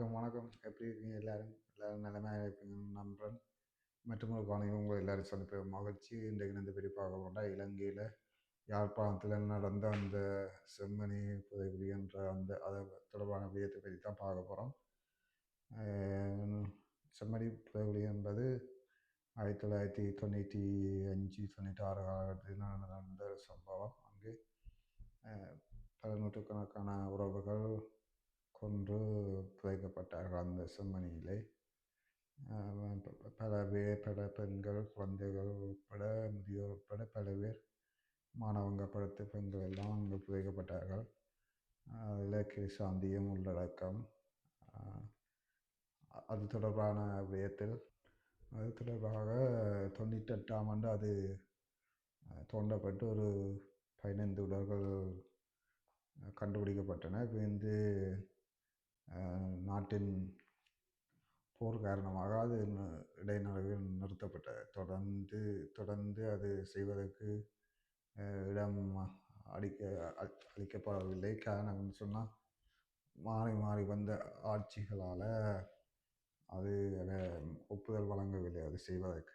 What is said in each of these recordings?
வணக்கம் வணக்கம். எப்படி இருக்கீங்க எல்லாரும்? எல்லாரும் நிலைமையாக இருப்பீங்கன்னு நம்புகிறேன் மற்றும் ஒரு காலையில் உங்களை எல்லாரும் சந்திப்ப மகிழ்ச்சி. இன்றைக்கு இந்த பெரிய பார்க்க போனால் இலங்கையில் யாழ்ப்பாணத்தில் நடந்த அந்த செம்மணி புதைகுழி என்ற அந்த அதை தொடர்பான விடயத்தை பற்றி தான் பார்க்க போகிறோம் செம்மணி புதைகுழி என்பது ஆயிரத்தி தொள்ளாயிரத்தி தொண்ணூற்றி அஞ்சு தொண்ணூற்றி ஆறு காலகட்டத்தில் நடந்த சம்பவம். அங்கு பல நூற்றுக்கணக்கான உறவுகள் கொன்று புதைக்கப்பட்டார்கள் அந்த செம்மணியிலே. பல பேர் பல பெண்கள் குழந்தைகள் உட்பட முதியோர் உட்பட பல பேர் மாணவங்க படுத்த பெண்கள் எல்லாம் அங்கு புதைக்கப்பட்டார்கள். அதில் சாந்தியும் உள்ளடக்கம். அது தொடர்பான விடயத்தில் அது தொடர்பாக தொண்ணூற்றெட்டாம் ஆண்டு அது தோண்டப்பட்டு ஒரு பதினைந்து உடல்கள் கண்டுபிடிக்கப்பட்டன. இப்போ வந்து நாட்டின் போர் காரணமாக அது ந- இடைநடுவில் நிறுத்தப்பட்டது. தொடர்ந்து தொடர்ந்து அது செய்வதற்கு இடம் அளிக்க அளிக்கப்படவில்லை. காரணம் சொன்னால் மாறி மாறி வந்த ஆட்சிகளால் அது ஒப்புதல் வழங்கவில்லை. அது செய்வதற்கு.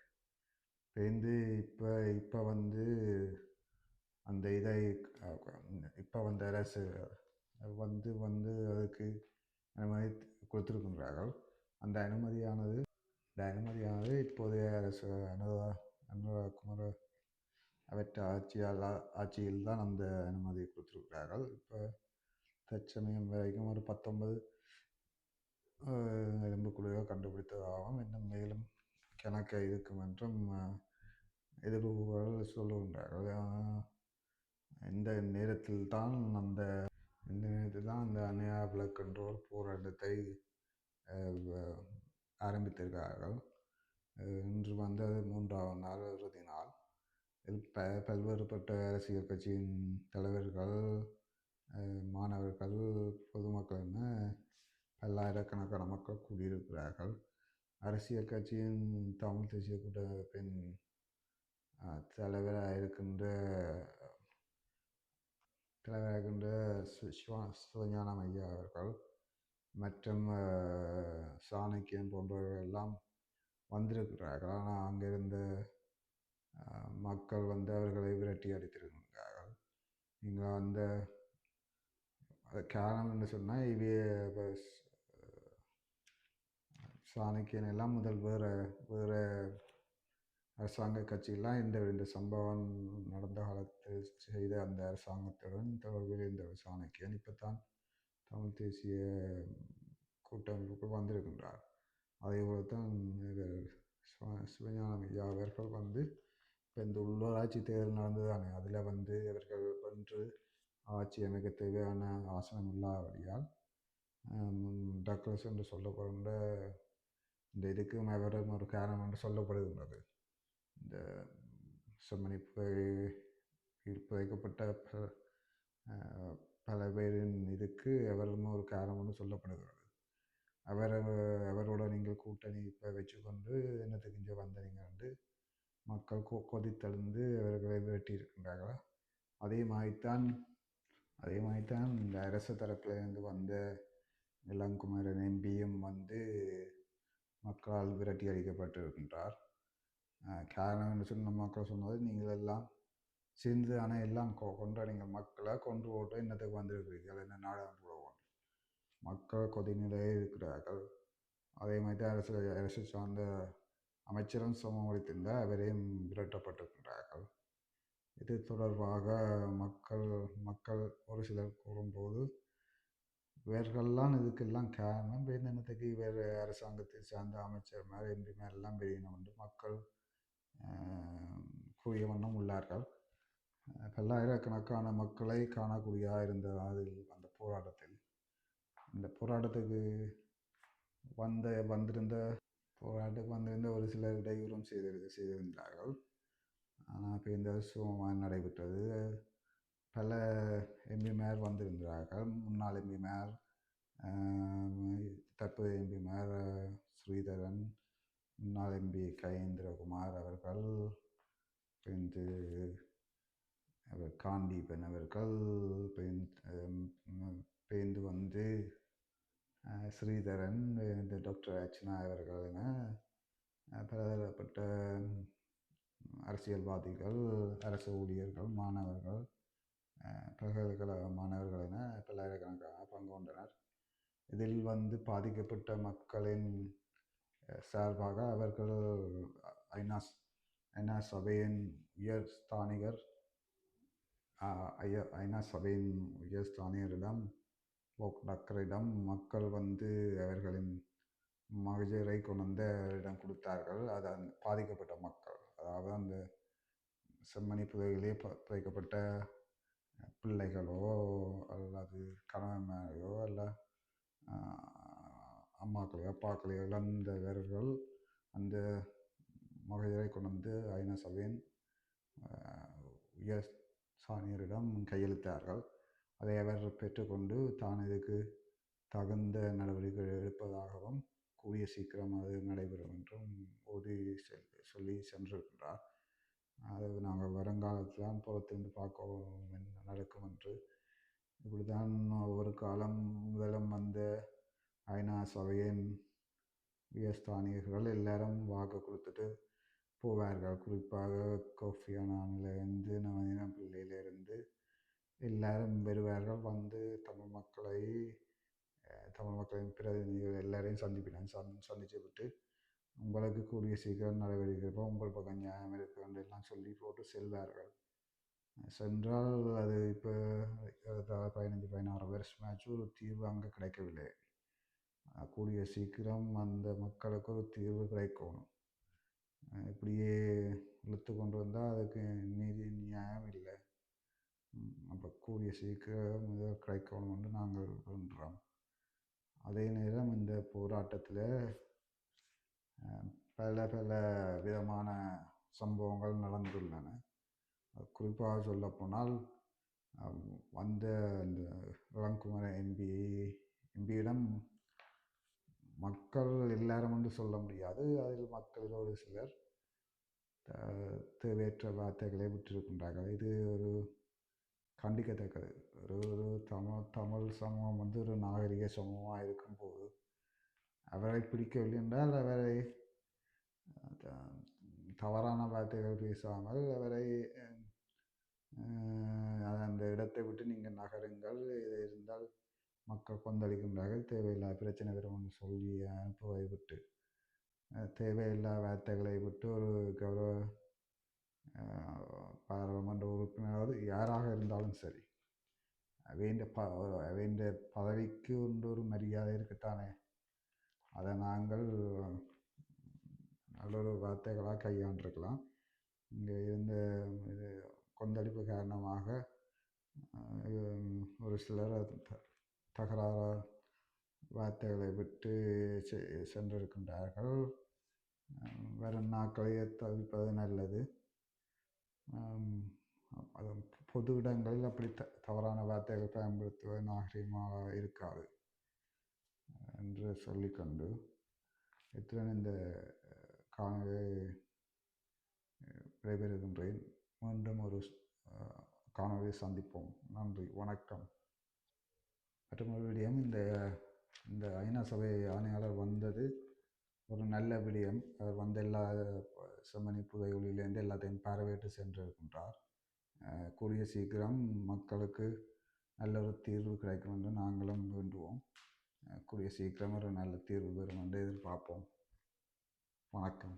பேருந்து இப்போ இப்போ வந்து அந்த இதை இப்போ வந்த அரசு வந்து வந்து அதுக்கு அனுமதி கொடுத்துருக்கின்றார்கள். அந்த அனுமதியானது இந்த அனுமதியானது இப்போதைய அரசு அனுரா அனுராகுமார அவற்ற ஆட்சியால் ஆட்சியில் தான் அந்த அனுமதி கொடுத்துருக்கிறார்கள். இப்போ தற்சமயம் வரைக்கும் ஒரு பத்தொன்பது எலும்புக்குழிகள் கண்டுபிடித்ததாகவும் இன்னும் மேலும் கணக்க இருக்கும் என்றும் எதிர்ப்புகள் சொல்லுகின்றார்கள். இந்த நேரத்தில் தான் அந்த இந்த நேரத்தில் தான் அந்த அந்நியா பிளக் கண்ட்ரோல் போராட்டத்தை ஆரம்பித்திருக்கிறார்கள். இன்று வந்தது மூன்றாவது நாள் இறுதி நாள். இதில் ப பல்வேறுபட்ட அரசியல் கட்சியின் தலைவர்கள் மாணவர்கள் பொதுமக்கள் என பல்லாயிரக்கணக்கான மக்கள் கூடியிருக்கிறார்கள். அரசியல் கட்சியின் தமிழ் தேசிய கூட்டமைப்பின் பெண் தலைவராக இருக்கின்ற தலைவராகின்ற சிவா- சிவஞானம் ஐயா அவர்கள் மற்றும் சாணக்கியம் சாணக்கியன் போன்றவர்கள் எல்லாம் வந்திருக்கிறார்கள். ஆனால் அங்கிருந்த மக்கள் வந்து அவர்களை விரட்டி அடித்திருக்கிறார்கள். இங்கே அந்த காரணம் என்று சொன்னால் இவைய இப்போ சாணக்கியன் எல்லாம் முதல் வேறு வேறு அரசாங்க கட்சியெல்லாம் இந்த இந்த சம்பவம் நடந்த காலத்தில் செய்த அந்த அரசாங்கத்துடன் தொடர்பில் இந்த சாணக்கியன் இப்போ தான் தமிழ் தேசிய கூட்டமைப்புக்கு வந்திருக்கின்றார். அதே போல தான் இவர் சிவஞானம் ஐயா அவர்கள் வந்து இப்போ இந்த உள்ளூராட்சி தேர்தல் நடந்ததானே அதில் வந்து இவர்கள் வென்று ஆட்சி அமைக்க தேவையான ஆசனம் இல்லாதபடியால் டக்ளஸ் என்று சொல்லப்படுகின்ற இந்த இதுக்கும் அவரும் ஒரு காரணம் என்று சொல்லப்படுகின்றது. இந்த சமணிப்பு வைக்கப்பட்ட புதைக்கப்பட்ட ப- பல பேரின் இதுக்கு அவரும் ஒரு காரணம் சொல்லப்படுகிறது. அவர் அவரோட நீங்கள் கூட்டணி இப்போ வச்சுக்கொண்டு என்னத்துக்கு இங்கே வந்தீங்க என்று மக்கள் கொ கொதித்தெழுந்து அவர்களை விரட்டியிருக்கின்றார்களா அதே மாதிரித்தான் அதே மாதிரித்தான் இந்த அரசு தரப்பிலிருந்து வந்த இளங்குமரன் எம்பியும் வந்து மக்களால் விரட்டி அடிக்கப்பட்டிருக்கின்றார். காரணம் என்று சொன்ன மக்கள் சொன்னது நீங்கள் எல்லாம் சேர்ந்து ஆனால் எல்லாம் கொ கொண்டாடிங்க. மக்களை கொன்று போட்டு இன்னத்துக்கு வந்திருக்கிறீர்கள். என்ன நாடகம் போடுவோம்? மக்கள் கொதிநிலையே இருக்கிறார்கள். அதே மாதிரி தான் அரசு அரசு சார்ந்த அமைச்சரும் சமம் அவரையும் விரட்டப்பட்டிருக்கின்றார்கள் இது தொடர்பாக மக்கள் மக்கள் ஒரு சிலர் கூறும்போது இவர்கள்லாம் இதுக்கெல்லாம் காரணம் வேந்தனத்துக்கு இவர் அரசாங்கத்தை சார்ந்த அமைச்சர் மாதிரி எம்பி மாதிரிலாம் பெரியணும் வந்து மக்கள் கூறிய வண்ணம் உள்ளார்கள். பல்லாயிரக்கணக்கான மக்களை காணக்கூடியதாக இருந்த அதில் அந்த போராட்டத்தில். இந்த போராட்டத்துக்கு வந்த வந்திருந்த போராட்டத்துக்கு வந்திருந்த ஒரு சிலர் இடையூறும் செய்திரு செய்திருந்தார்கள். ஆனால் இப்போ இந்த சுகமாக நடைபெற்றது. பல எம்பிமார் வந்திருந்தார்கள். முன்னாள் எம்பிமார் தற்போதைய எம்பிமார் ஸ்ரீதரன் முன்னாள் எம்பி கயேந்திரகுமார் அவர்கள் பிரிந்து அவர் காண்டீபன் அவர்கள் பின்- பேந்து வந்து ஸ்ரீதரன் இந்த டாக்டர் அர்ச்சனா அவர்கள் என பலதரப்பட்ட அரசியல்வாதிகள் அரசு ஊழியர்கள் மாணவர்கள் பல்கலைக்கழக மாணவர்கள் என பல்லாயிரக்கணக்காக பங்கு கொண்டனர் இதில் வந்து பாதிக்கப்பட்ட மக்களின் சார்பாக அவர்கள் ஐநா ஐநா சபையின் உயர் ஸ்தானிகர் ஐநா சபையின் உயர் ஸ்தானிகரிடம் போக் டக்கரிடம் மக்கள் வந்து அவர்களின் மகஜரை கொண்டு வந்து அவரிடம் கொடுத்தார்கள். அது அந்த பாதிக்கப்பட்ட மக்கள். அதாவது அந்த செம்மணி புதையிலே ப- புதைக்கப்பட்ட பிள்ளைகளோ அல்லது கணவன்மாரையோ அல்ல அம்மாக்களையோ அப்பாக்களையோ இழந்த வீரர்கள் அந்த மகளிரை கொண்டு வந்து ஐநா சபையின் உயர் சாணியரிடம் கையெழுத்தார்கள் அதை அவர் பெற்றுக்கொண்டு தான் இதுக்கு தகுந்த நடவடிக்கை எடுப்பதாகவும் கூடிய சீக்கிரம் அது நடைபெறும் என்றும் உறுதி சொல்லி சென்றிருக்கிறார் அது நாங்கள் வருங்காலத்தில் தான் பொறுத்திருந்து பார்க்கவும் நடக்கும் என்று. இப்படி தான் ஒவ்வொரு காலம் முதலம் வந்த ஐநா சபையின் வியஸ்தானியர்கள் எல்லாரும் வாக்கு கொடுத்துட்டு போவார்கள். குறிப்பாக கோஃபி அனானிலேருந்து நவீன பிள்ளையிலிருந்து எல்லாரும் வருவார்கள். வந்து தமிழ் மக்களை தமிழ் மக்களின் பிரதிநிதிகள் எல்லாரையும் சந்திப்பினாங்க சந் சந்திச்சு விட்டு உங்களுக்கு கூடிய சீக்கிரம் நடவடிக்கை உங்கள் பக்கம் நியாயம் இருக்கு என்று எல்லாம் சொல்லி போட்டு செல்வார்கள். சென்றால் அது இப்போ பதினஞ்சு பதினாறு வருஷமாச்சு ஒரு தீர்வு அங்கே கிடைக்கவில்லை. கூடிய சீக்கிரம் அந்த மக்களுக்கு ஒரு தீர்வு கிடைக்கணும். இப்படியே இழுத்து கொண்டு வந்தால் அதுக்கு நீதி நியாயம் இல்லை. அப்போ கூடிய சீக்கிரம் இது கிடைக்கணும் என்று நாங்கள் விரும்புகிறோம் அதே நேரம் இந்த போராட்டத்தில் பல பல விதமான சம்பவங்கள் நடந்துள்ளன. குறிப்பாக சொல்லப்போனால் வந்த அந்த இளங்குமர எம்பி எம்பியிடம் மக்கள் எல்லாரும் என்று சொல்ல முடியாது. அதில் மக்களில் ஒரு சிலர் தேவையற்ற வார்த்தைகளை விட்டிருக்கின்றார்கள். இது ஒரு கண்டிக்கத்தக்கது. ஒரு ஒரு தமிழ் தமிழ் சமூகம் வந்து ஒரு நாகரிக சமூகமாக இருக்கும்போது அவரை பிடிக்கவில்லை என்றால் அவரை தவறான வார்த்தைகள் பேசாமல் அவரை அந்த இடத்தை விட்டு நீங்கள் நகருங்கள். இது இருந்தால் மக்கள் கொந்தளிக்கின்றார்கள். தேவையில்லாத பிரச்சனை வரும் சொல்லி அனுப்புவதை விட்டு தேவையில்லா வார்த்தைகளை விட்டு ஒரு கௌரவ பாராளுமன்ற உறுப்பினர் யாராக இருந்தாலும் சரி வேண்டிய ப வேண்டிய பதவிக்கு உண்டு ஒரு மரியாதை இருக்குத்தானே? அதை நாங்கள் நல்ல ஒரு வார்த்தைகளாக கையாண்டிருக்கலாம். இங்கே இருந்த இது கொந்தளிப்பு காரணமாக ஒரு சிலர் அது தகராறு வார்த்தைகளை விட்டு செ- சென்றிருக்கின்றார்கள். வெறும் வரும் நாட்களை தவிர்ப்பது நல்லது. அது பொது இடங்களில் அப்படி த தவறான வார்த்தைகள் பயன்படுத்துவது நாகரிகமாக இருக்காது என்று சொல்லிக்கொண்டு இத்துடன் இந்த காணொலியை விடைபெறுகின்றேன். மீண்டும் ஒரு காணொலியை சந்திப்போம். நன்றி. வணக்கம். மற்றும் ஒரு விடயம் இந்த இந்த ஐநா சபை ஆணையாளர் வந்தது. ஒரு நல்ல விடயம். அவர் வந்த எல்லா செம்மணி புதைகுழியிலேருந்து எல்லாத்தையும் பார்வையிட்டு சென்றிருக்கின்றார். கூடிய சீக்கிரம் மக்களுக்கு நல்ல ஒரு தீர்வு கிடைக்கும் என்று நாங்களும் வேண்டுவோம். கூடிய சீக்கிரம் ஒரு நல்ல தீர்வு பெறும் என்று எதிர்பார்ப்போம். வணக்கம்.